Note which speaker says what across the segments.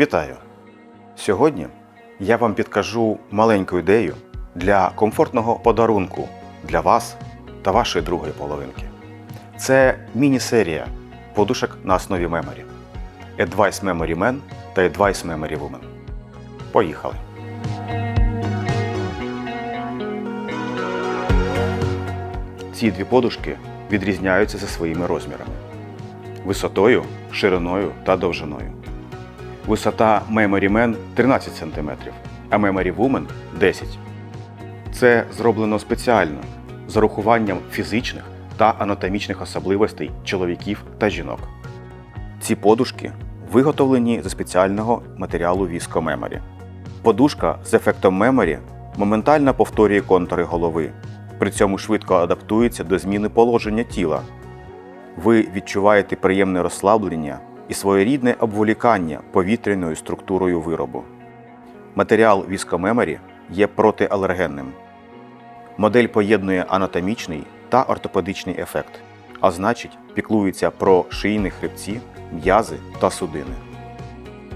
Speaker 1: Вітаю! Сьогодні я вам підкажу маленьку ідею для комфортного подарунку для вас та вашої другої половинки. Це міні-серія подушок на основі Memory. Advice Memory Men та Advice Memory Women. Поїхали! Ці дві подушки відрізняються за своїми розмірами висотою, шириною та довжиною. Висота Memory Man 13 см, а Memory Woman 10 Це зроблено спеціально з урахуванням фізичних та анатомічних особливостей чоловіків та жінок. Ці подушки виготовлені зі спеціального матеріалу Visco Memory. Подушка з ефектом Memory моментально повторює контури голови, при цьому швидко адаптується до зміни положення тіла. Ви відчуваєте приємне розслаблення і своєрідне обволікання повітряною структурою виробу. Матеріал Visco є протиалергенним. Модель поєднує анатомічний та ортопедичний ефект, а значить, піклується про шийні хребці, м'язи та судини.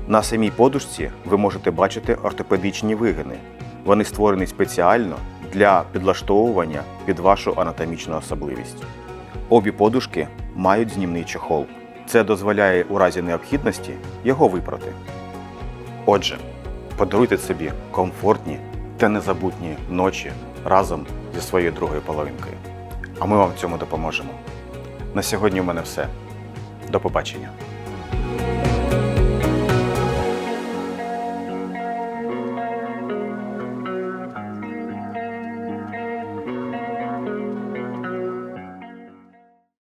Speaker 1: На самій подушці ви можете бачити ортопедичні вигини. Вони створені спеціально для підлаштовування під вашу анатомічну особливість. Обі подушки мають знімний чохол. Це дозволяє у разі необхідності його випрати. Отже, подаруйте собі комфортні та незабутні ночі разом зі своєю другою половинкою. А ми вам в цьому допоможемо. На сьогодні в мене все. До побачення.